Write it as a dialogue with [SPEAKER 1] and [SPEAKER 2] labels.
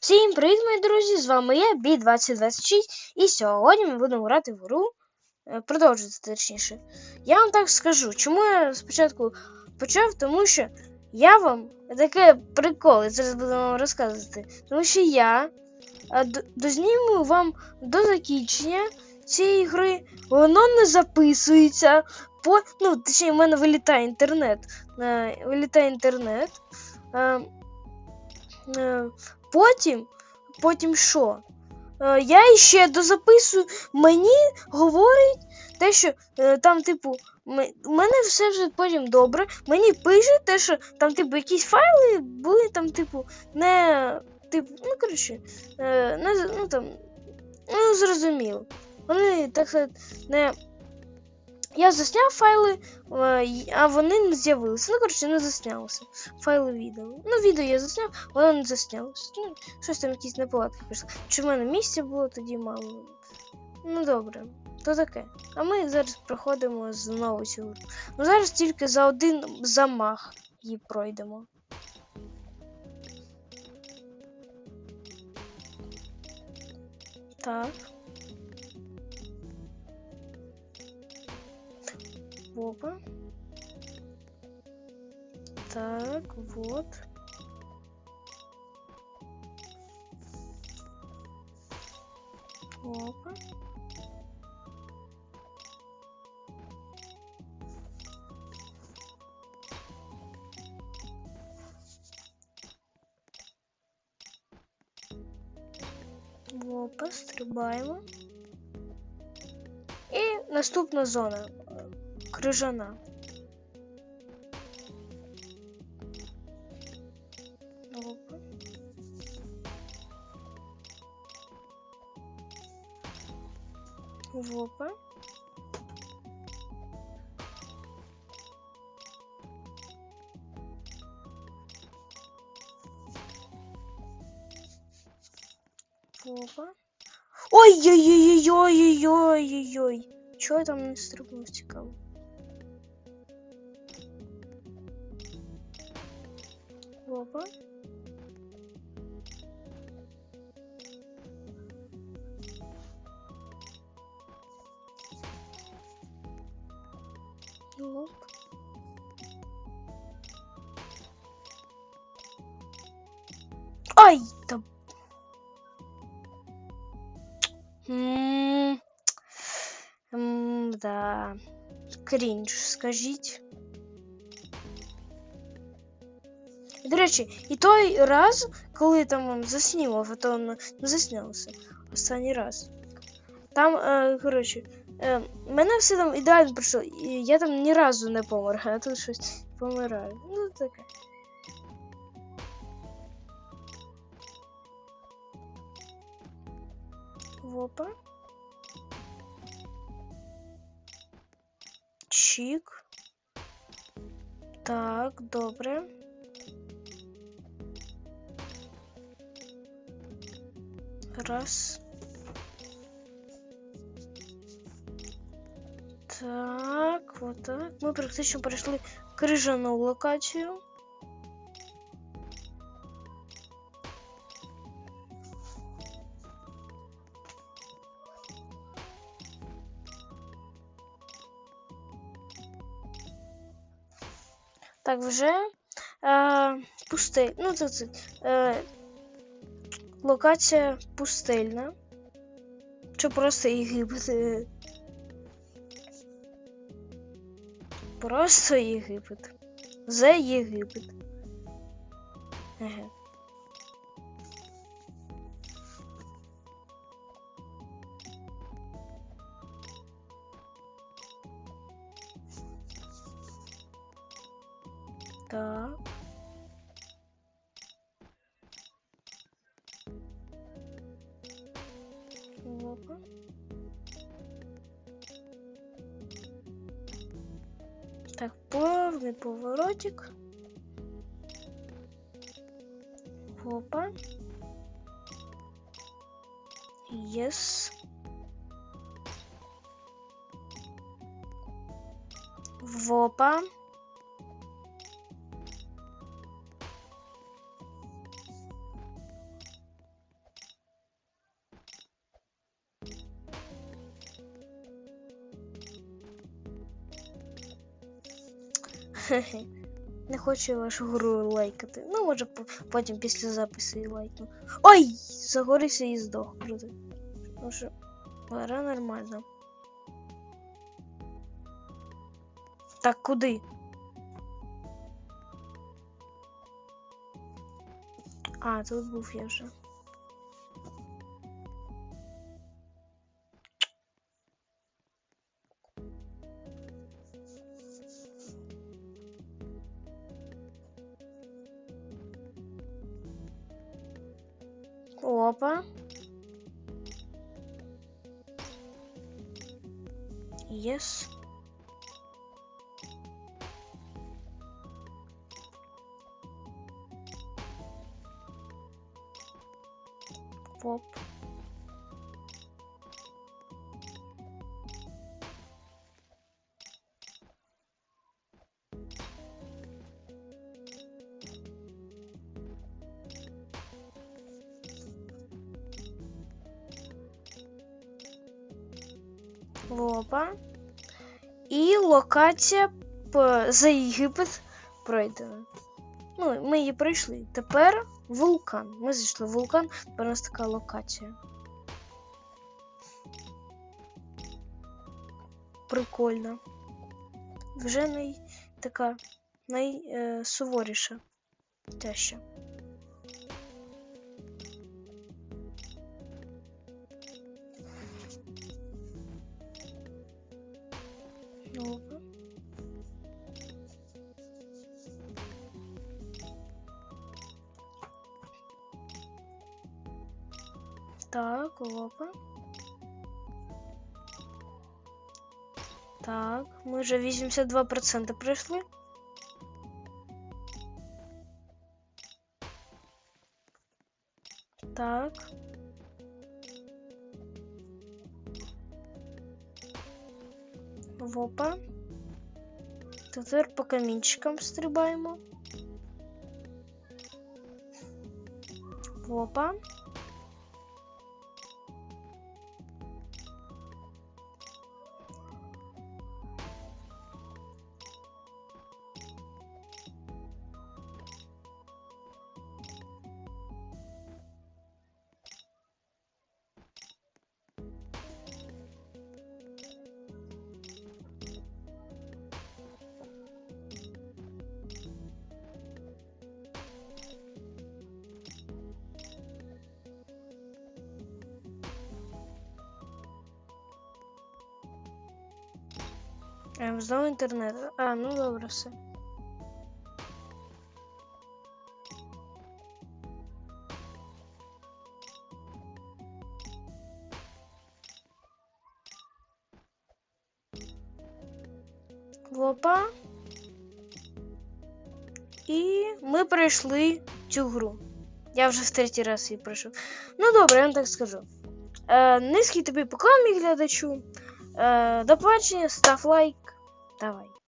[SPEAKER 1] Всім привіт, мої друзі! З вами я, Бі2026, і сьогодні ми будемо грати в гру. е, Продовжувати точніше. Я вам так скажу, чому я спочатку почав, тому що я вам таке прикол, я зараз буду вам розказувати. Тому що я е, дозніму вам до закінчення цієї гри, воно не записується. По, ну, точніше, в мене вилітає інтернет. Е, вилітає інтернет. Потім, потім що? Е, я іще дозаписую, мені говорить те, що е, там, типу, у мене все вже потім добре. Мені пише те, що там, типу, якісь файли були там, типу, не. Типу, ну, коротше, е, не, ну там. Ну, зрозуміло. Вони, так сказати, не. Я засняв файли, е, а вони не з'явилися. Ну, коротше, не заснялося. Файли відео. Ну, відео я засняв, воно не заснялося. Ну, щось там якісь неполадки пішли. Чи в мене місця було тоді мало. Ну добре, то таке. А ми зараз проходимо знову цю. Ну зараз тільки за один замах її пройдемо. Так. Опа. Так, вот. Опа. Опа, стрибаємо. І наступна зона. Е, Крижана. Опа. Опа. Опа. Ой-ой-ой-ой-ой-ой-ой-ой. Чого я там не стрибнув цікаво? Опа. Оп. Ай, да. М, м, Да. Крінж, скажіть. Речі, і той раз, коли там заснімав, а то не заснялося. Останній раз. Там, е, коротше, е, мене все там ідеально пройшло, і я там ні разу не помер, а тут щось помираю. Ну таке. Опа. Чик. Так, добре. Раз. Так, вот так. Ми практично пройшли крижану локацію. Так, вже е, пустель. Ну, це, це е, локація пустельна. Чи просто Єгипет? Просто Єгипет. За Єгипет. Так. Так, повний поворотик. Опа. Єс. Вопа. Хе-хе. Не хочу вашу гру лайкати. Ну, може, потім після запису і лайкну. Ой! Загорився і здох. Круто. Ну що, гра нормальна. Так, куди? А, тут був я вже. Опа. Yes. Поп. Опа. І локація за Єгипет пройдена. Ну, ми її пройшли. Тепер вулкан. Ми зайшли в вулкан, тепер у нас така локація. Прикольно. Вже най... така найсуворіша. Тяжча. Опа. Так, опа. Так, ми вже 82% пройшли. Так. Опа. Тепер по камінчикам стрибаємо. Опа. Знову інтернет. А, ну добре, все. Опа. І ми пройшли цю гру. Я вже в третій раз її пройшов. Ну добре, я вам так скажу. Е, низький тобі поклон, мій глядачу. Е, до побачення, став лайк. Давай.